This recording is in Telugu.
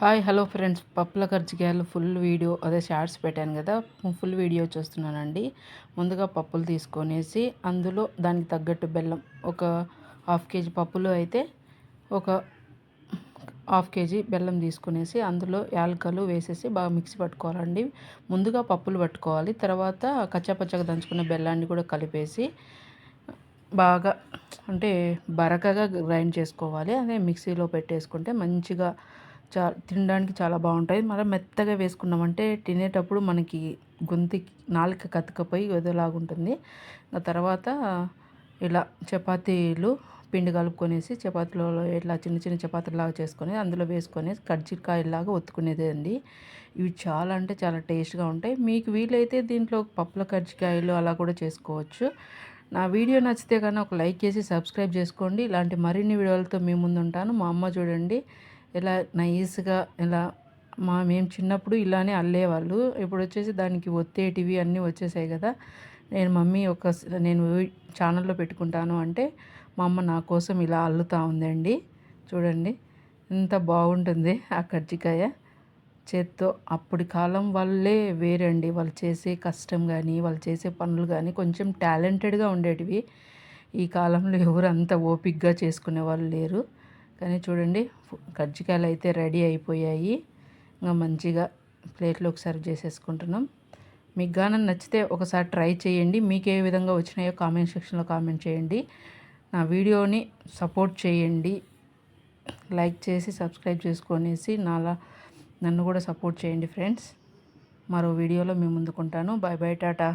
Hi hello friends. పప్పుల కర్జికాయలు ఫుల్ వీడియో అదే షార్ట్స్ పెట్టాను కదా ఫుల్ వీడియో చూస్తున్నానండి. ముందుగా పప్పులు తీసుకొనేసి అందులో దానికి తగ్గట్టు బెల్లం ఒక హాఫ్ కేజీ పప్పులు అయితే ఒక హాఫ్ కేజీ బెల్లం తీసుకునేసి అందులో యాలకలు వేసేసి బాగా మిక్సీ పట్టుకోవాలండి. ముందుగా పప్పులు పట్టుకోవాలి తర్వాత కచ్చాపచ్చగా దంచుకున్న బెల్లాన్ని కూడా కలిపేసి బాగా అంటే బరకగా గ్రైండ్ చేసుకోవాలి. అదే మిక్సీలో పెట్టేసుకుంటే మంచిగా చా తినడానికి చాలా బాగుంటాయి. మనం మెత్తగా వేసుకున్నామంటే తినేటప్పుడు మనకి గొంతుకి నాలుక కతుకపోయి ఉంటుంది ఆ తర్వాత ఇలా చపాతీలు పిండి కలుపుకొనేసి చపాతీలలో ఇట్లా చిన్న చిన్న చపాతీలాగా చేసుకొని అందులో వేసుకొని కజ్జికాయలాగా ఒత్తుకునేది అండి ఇవి చాలా అంటే చాలా టేస్ట్గా ఉంటాయి. మీకు వీలైతే దీంట్లో పప్పుల కజ్జికాయలు అలా కూడా చేసుకోవచ్చు. నా వీడియో నచ్చితే కానీ ఒక లైక్ చేసి సబ్స్క్రైబ్ చేసుకోండి. ఇలాంటి మరిన్ని వీడియోలతో మీ ముందు ఉంటాను మా అమ్మ చూడండి. ఇలా నైస్గా ఇలా మా మేము చిన్నప్పుడు ఇలానే అల్లేవాళ్ళు. ఇప్పుడు వచ్చేసి దానికి ఒత్తేటివి అన్నీ వచ్చేసాయి కదా. నేను మమ్మీ ఒక నేను ఛానల్లో పెట్టుకుంటాను అంటే మా అమ్మ నా కోసం ఇలా అల్లుతూ ఉందండి. చూడండి ఎంత బాగుంటుంది ఆ కజ్జికాయ. చేత్తో అప్పటి కాలం వాళ్ళే వేరండి. వాళ్ళు చేసే కష్టం కానీ వాళ్ళు చేసే పనులు కానీ కొంచెం టాలెంటెడ్గా ఉండేటివి. ఈ కాలంలో ఎవరు అంత ఓపిక్గా చేసుకునే వాళ్ళు లేరు. కానీ చూడండి కజ్జికాయలు అయితే రెడీ అయిపోయాయి. ఇంకా మంచిగా ప్లేట్లోకి సర్వ్ చేసేసుకుంటున్నాం. మీకు గానం నచ్చితే ఒకసారి ట్రై చేయండి. మీకు ఏ విధంగా వచ్చినాయో కామెంట్ సెక్షన్లో కామెంట్ చేయండి. నా వీడియోని సపోర్ట్ చేయండి. లైక్ చేసి సబ్స్క్రైబ్ చేసుకొనేసి నాలా నన్ను కూడా సపోర్ట్ చేయండి ఫ్రెండ్స్. మరో వీడియోలో మేము ముందుకుంటాను. Bye bye Tata.